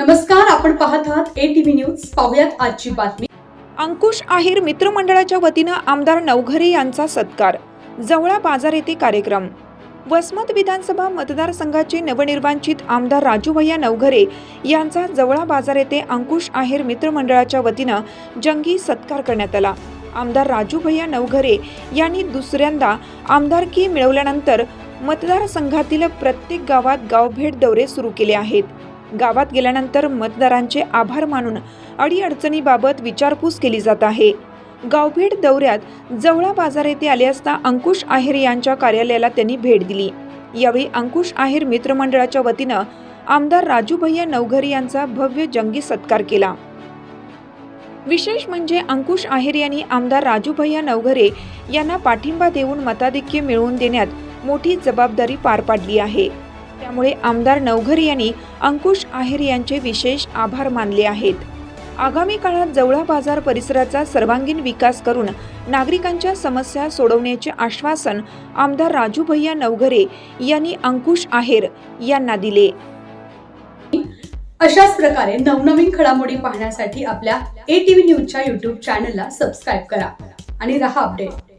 नमस्कार आपण पाहत आहात ए टीव्ही न्यूज पाहुयात आजची बातमी. अंकुश आहेर मित्रमंडळाच्या वतीनं आमदार नवघरे यांचा सत्कार. जवळा बाजार येथे कार्यक्रम. वसमत विधानसभा मतदारसंघाचे नवनिर्वाचित आमदार राजूभैया नवघरे यांचा जवळा बाजार येथे अंकुश आहेर मित्रमंडळाच्या वतीनं जंगी सत्कार करण्यात आला. आमदार राजूभैया नवघरे यांनी दुसऱ्यांदा आमदारकी मिळवल्यानंतर मतदारसंघातील प्रत्येक गावात गावभेट दौरे सुरू केले आहेत. गावात गेल्यानंतर मतदारांचे आभार मानून अडीअडचणीबाबत विचारपूस केली जात आहे. गावभेट दौऱ्यात जवळा बाजार येथे आले असता अंकुश आहेर यांच्या कार्यालयाला त्यांनी भेट दिली. यावेळी अंकुश आहेर मित्रमंडळाच्या वतीनं आमदार राजूभैया नवघरे यांचा भव्य जंगी सत्कार केला. विशेष म्हणजे अंकुश आहेर यांनी आमदार राजूभैया नवघरे यांना पाठिंबा देऊन मताधिक्य मिळवून देण्यात मोठी जबाबदारी पार पाडली आहे. त्यामुळे आमदार नवघर यांनी अंकुश आहेर यांचे विशेष आभार मानले आहेत. आगामी काळात जवळा बाजार परिसराचा सर्वांगीण विकास करून नागरिकांच्या समस्या सोडवण्याचे आश्वासन आमदार राजू भैया नवघरे यांनी अंकुश आहेर यांना दिले. अशाच प्रकारे नवनवीन घडामोडी पाहण्यासाठी आपल्या ए टीव्ही न्यूजच्या युट्यूब चॅनलला सबस्क्राईब करा आणि रहा अपडेट